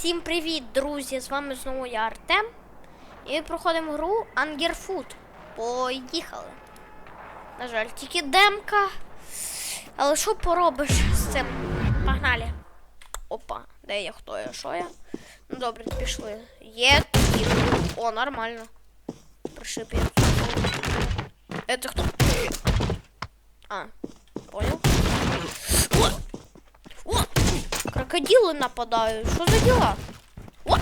Всім привіт, друзі! З вами знову я Артем. І ми проходимо гру Ангерфуд. Поїхали. На жаль, тільки демка. Але що поробиш з цим? Погнали. Опа, де я, хто я, що я? Ну добре, пішли. Є тут. О, нормально. Пришип я. Это хто? А, понял? О! О! Крокодили нападають. Що за діла? От!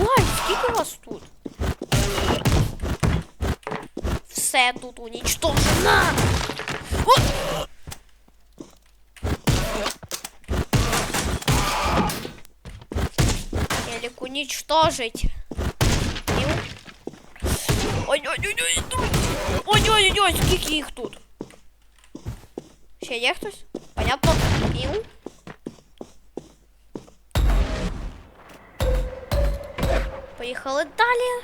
Ой, скільки вас тут? Все тут уничтожено! О! Елик уничтожить. Ів. Ой-ой-ой-ой! Ой-ой-ой, скільки їх тут? Ще є хтось? Понятно. Пів. Поїхали далі.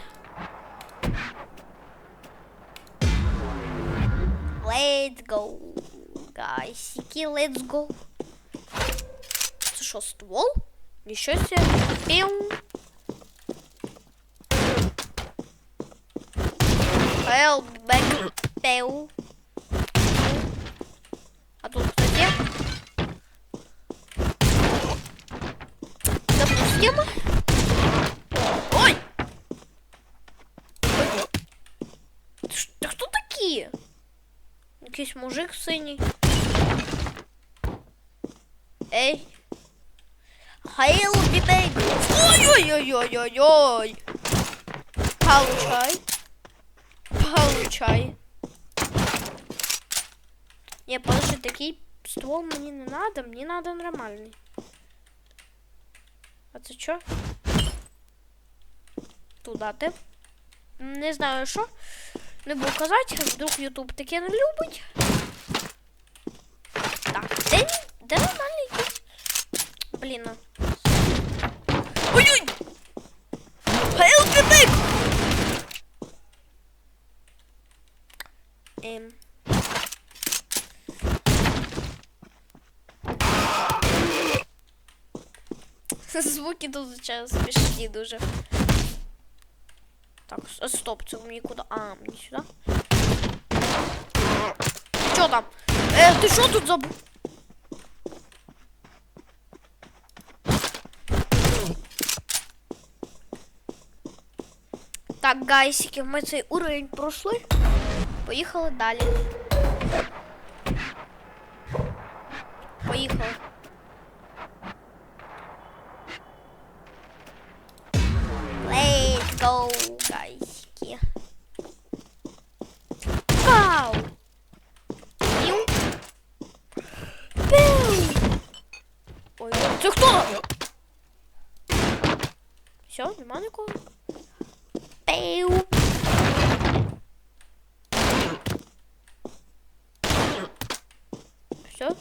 Let's go. Гайсики, let's go. Це що, ствол? Ніщо себе. Пів. Help, back. Пів. А тут кто где? Допустим. Ой! Ой. Ти ж- Ти хто такі? Якийсь мужик синій. Ей. Хайл бібей. Ой-ой-ой-ой-ой-ой. Получай. Получай. Не, подожди, такий ствол мені не надо, мені надо нормальний. А це що? Туда ти? Не знаю що. Не буду казати, вдруг Ютуб таке не любить. Так, де, де нормальний якийсь? Блін. а. Ой-ой! Help me! Ем. Звуки тут звичайно смішні дуже. Так, стоп, це мені куди? А, мені сюди. Що там? Е, ти що тут забув? Так, гайсики, ми цей уровень пройшли. Поїхали далі. Це хто? Все, нема нікого? Пів. Все?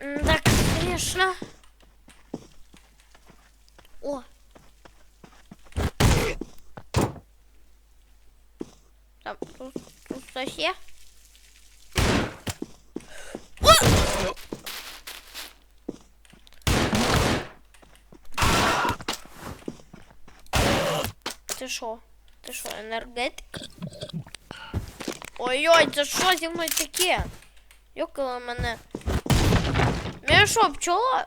М, Да, конечно. Хтось є? О! Ти що? Ти що, енергетик? Ой-ой, це що зі мною таке? Йокало мене. Мене що, пчола?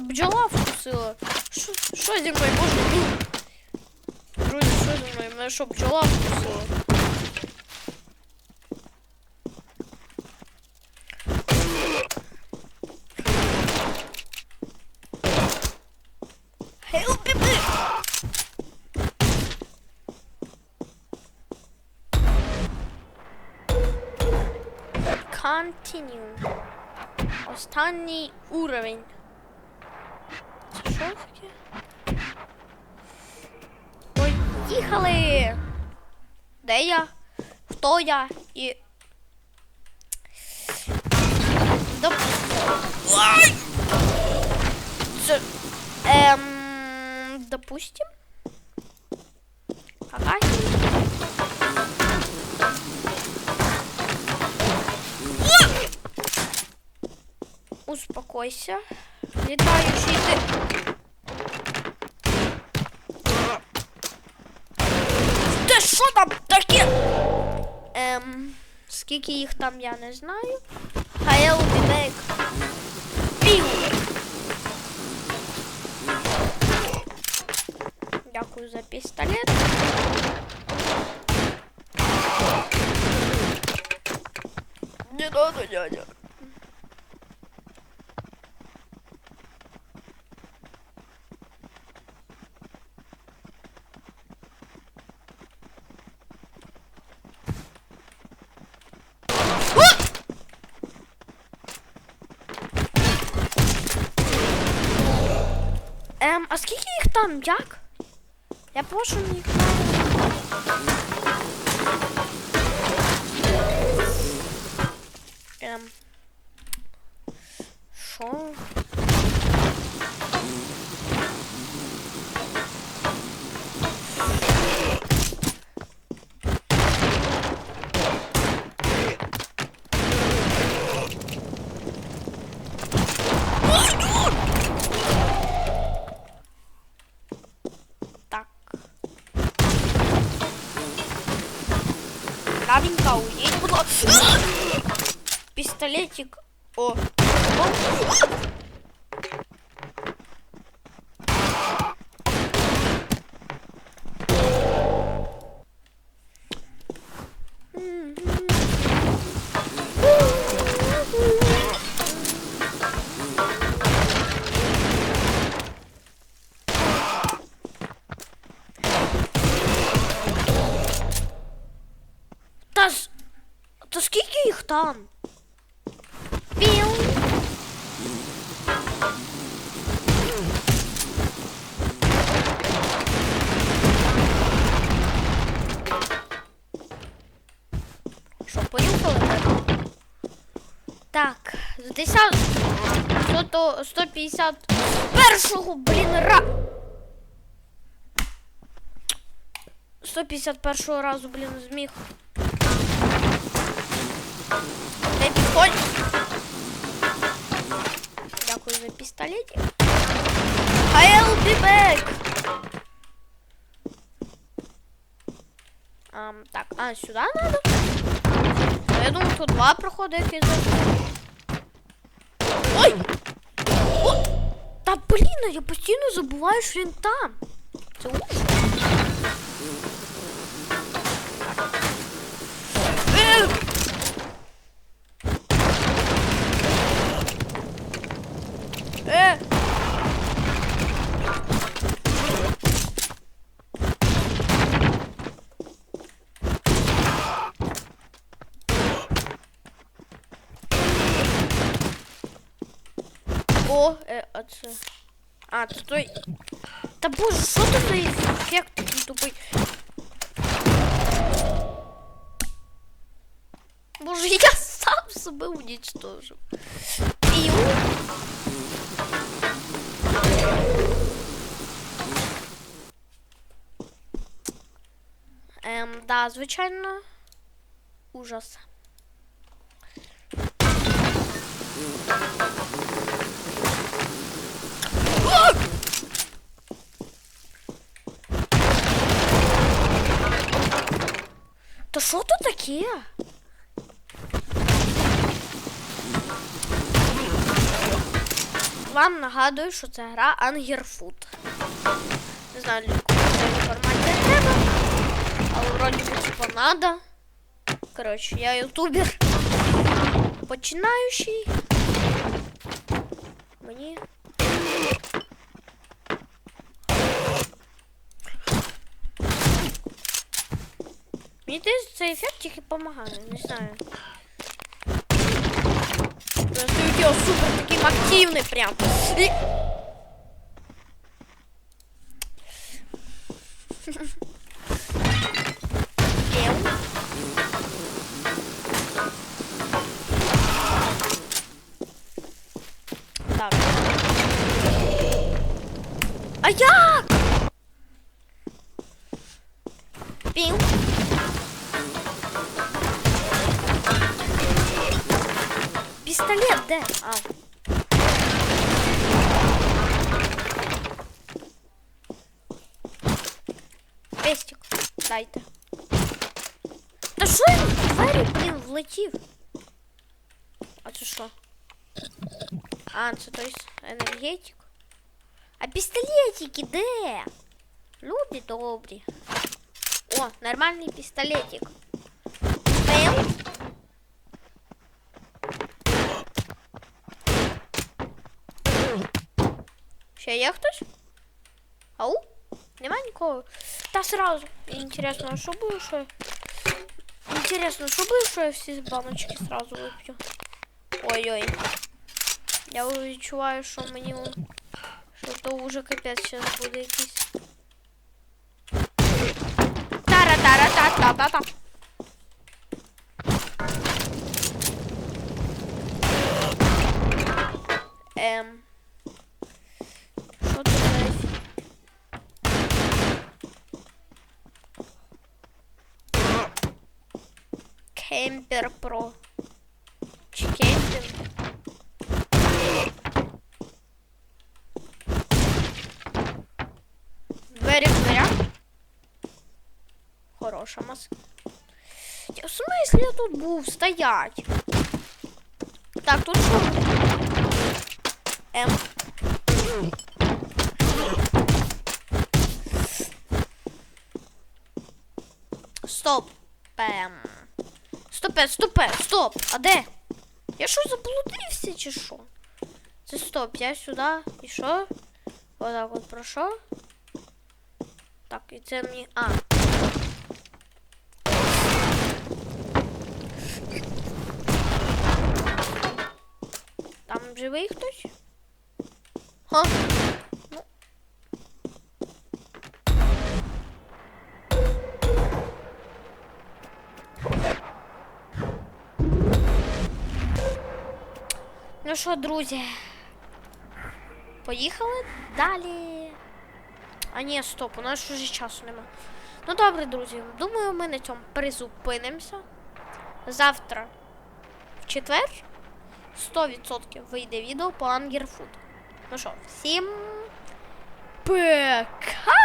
Бджола вкусила? Що, що зі мною може? Друзі, що зі мною? Мене що, бджола вкусила? Continue. Останній уровень. Це що таке? Поїхали! Де я? Хто я? І. Доп... Ой! Це... Ем... Допустим. Какахи. Заспокойся. Літаючий ти. Ти що там таке? Ем, скільки їх там, я не знаю. I'll be back. Пів. Дякую за пістолет. Не надо, дядя. Ем, а скільки їх там, як? Я прошу їх. Ем. Що? Пистолетик. О. О. 150 100, 150 першого, блін, ра. 151 разу, блін, зміг. Дай підходь. Дякую за пістолетик. I'll be back! Um, так, а, сюди надо? Я думаю, тут два проходи, які зайшли. Ой! О! Та блін, я постійно забуваю, що він там. Це ужас. О, е, а це. А, це той. Та боже, що це за ефект такий тупий? Боже, я сам себе уничтожив. Піу. Ем, да, звичайно. Ужас. Що тут таке? Вам нагадую, що це гра Ангерфут. Не знаю, для кого ця інформація треба. Але вроді би типа надо. Коротше, я ютубер. Починаючий. Мені. Мені здається, цей ефект тільки допомагає, не знаю. Просто його супер таким активний прям. Так. А як? пистолет, да. Ау. Пестик, дай-то. Да что він двері, блін, влетів? А, а це що? А, це той енергетик. А пистолетики, да? Люди добрі. О, нормальный пистолетик. Ще є хтось? Ау? Нема нікого? Та сразу. Інтересно, а що буде, що. Інтересно, що буде, що я всі баночки сразу вип'ю? Ой-ой. Я відчуваю, що мені що то вже капець зараз буде якийсь. Тара-тара-та-та-та-та. Ем. Кемпер Про. Чи кемпер? Двері в дверях. Хороша маска. В смислі я тут був стоять? Так, тут що? Ем. Стоп. Ем. Стопе, стопе, стоп. А де? Я що заблудився чи що? Це стоп, я сюди. І що? Отак от пройшов. Так, і це мені. А. Там живий хтось? Ха? Ну що, друзі? Поїхали далі. А ні, стоп, у нас вже часу нема. Ну добре, друзі, думаю, ми на цьому призупинимося. Завтра, в четвер, 100% вийде відео по Ангерфуд. Ну що, всім пока!